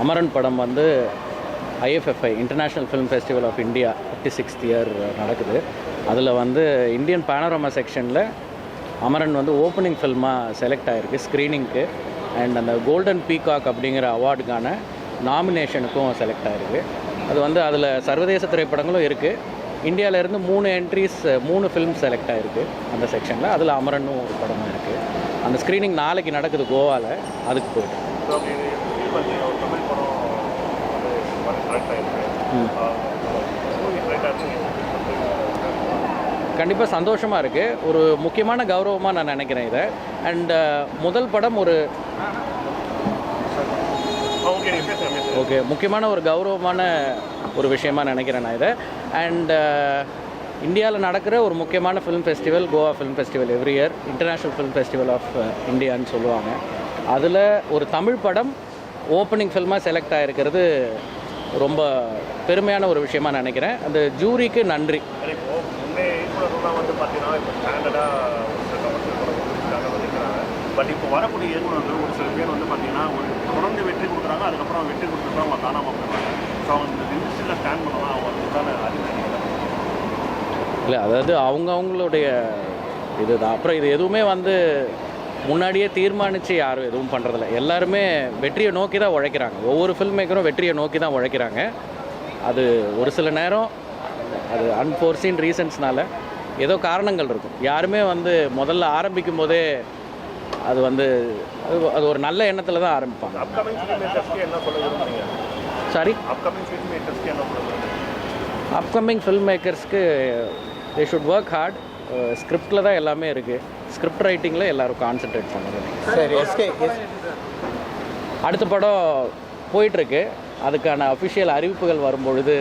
அமரன் படம் வந்து IFFI international film festival of India fifty sixth year நடக்குது. அதில் வந்து இந்தியன் பேனரோமா செக்ஷனில் அமரன் வந்து ஓப்பனிங் ஃபில்மாக செலக்ட் ஆகிருக்கு ஸ்க்ரீனிங்க்கு அண்ட் அந்த கோல்டன் பீகாக் அப்படிங்கிற அவார்டுக்கான நாமினேஷனுக்கும் செலக்ட் ஆகிருக்கு அது வந்து அதில் சர்வதேச திரைப்படங்களும் இருக்குது இந்தியாவிலேருந்து மூணு என்ட்ரிஸ் மூணு ஃபிலிம் செலக்ட் ஆகிருக்கு அந்த செக்ஷனில் அதில் அமரனும் ஒரு படமும் இருக்குது அந்த ஸ்க்ரீனிங் நாளைக்கு நடக்குது கோவாவில் அதுக்கு போயிட்டு ஸோ அப்படி இது எப்படி வந்து ஒரு தமிழ் படம் வந்து வர கரெக்ட் ஆயிருக்கு மூவி கரெக்டாக இருக்கு கண்டிப்பாக சந்தோஷமாக இருக்குது ஒரு முக்கியமான கௌரவமாக நான் நினைக்கிறேன் இதை. அண்ட் முதல் படம் ஒரு ஓகே முக்கியமான ஒரு கௌரவமான ஒரு விஷயமா நினைக்கிறேன் நான் இதை. அண்ட் இந்தியாவில் நடக்கிற ஒரு முக்கியமான film festival Goa film festival every year international film festival of இந்தியான்னு சொல்லுவாங்க. அதில் ஒரு தமிழ் படம் ஓப்பனிங் ஃபில்மாக செலக்ட் ஆகிருக்கிறது ரொம்ப பெருமையான ஒரு விஷயமா நினைக்கிறேன். அந்த ஜூரிக்கு நன்றி. சரி வந்து பார்த்தீங்கன்னா இப்போ ஸ்டாண்டர்டாக ஒரு சில கமர்ஷியல் படம் கொடுத்துருக்காங்க வந்துருக்கிறாங்க பட் இப்போ வரக்கூடிய இயக்குநர்கள் ஒரு சில பேர் வந்து பார்த்தீங்கன்னா ஒரு தொடர்ந்து வெற்றி கொடுக்குறாங்க அதுக்கப்புறம் வெற்றி கொடுத்துட்டு அவங்க காணாமல் போயிடுறாங்க. ஸோ அவங்க இந்த இண்டஸ்ட்ரியில் ஸ்டாண்ட் பண்ணலாம் அவங்களுக்கான அறிவு இல்லை. அதாவது அவங்க அவங்களுடைய இதுதான். அப்புறம் இது எதுவுமே வந்து முன்னாடியே தீர்மானித்து யாரும் எதுவும் பண்ணுறதில்ல எல்லாருமே வெற்றியை நோக்கி தான் உழைக்கிறாங்க. ஒவ்வொரு ஃபில்ம் மேக்கரும் வெற்றியை நோக்கி தான் உழைக்கிறாங்க. அது ஒரு சில நேரம் அது அன்ஃபோர்சீன் ரீசன்ஸ்னால ஏதோ காரணங்கள் இருக்கும். யாருமே வந்து முதல்ல ஆரம்பிக்கும் போதே அது வந்து அது அது ஒரு நல்ல எண்ணத்தில் தான் ஆரம்பிப்பாங்க. சாரி அப்கமிங் ஃபிலிம் மேக்கர்ஸ்க்கு தே ஷுட் ஒர்க் ஹார்ட் ஸ்கிரிப்டில் தான் எல்லாமே இருக்குது ஸ்கிரிப்ட் ரைட்டிங்கில் எல்லாரும் கான்சென்ட்ரேட் பண்ணுறது சரி எஸ்கே எஸ் அடுத்த படம் போயிட்டுருக்கு அதுக்கான அஃபிஷியல் அறிவிப்புகள் வரும்பொழுது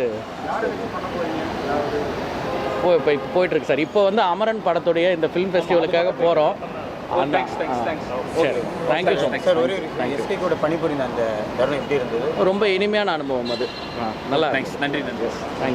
போ இப்போ இப்போ போயிட்டுருக்கு சார். இப்போ வந்து அமரன் படத்துடைய இந்த ஃபிலிம் ஃபெஸ்டிவலுக்காக போகிறோம் ரொம்ப இனிமையான அனுபவம் அது. நல்லா நன்றி நன்றி. தேங்க்யூ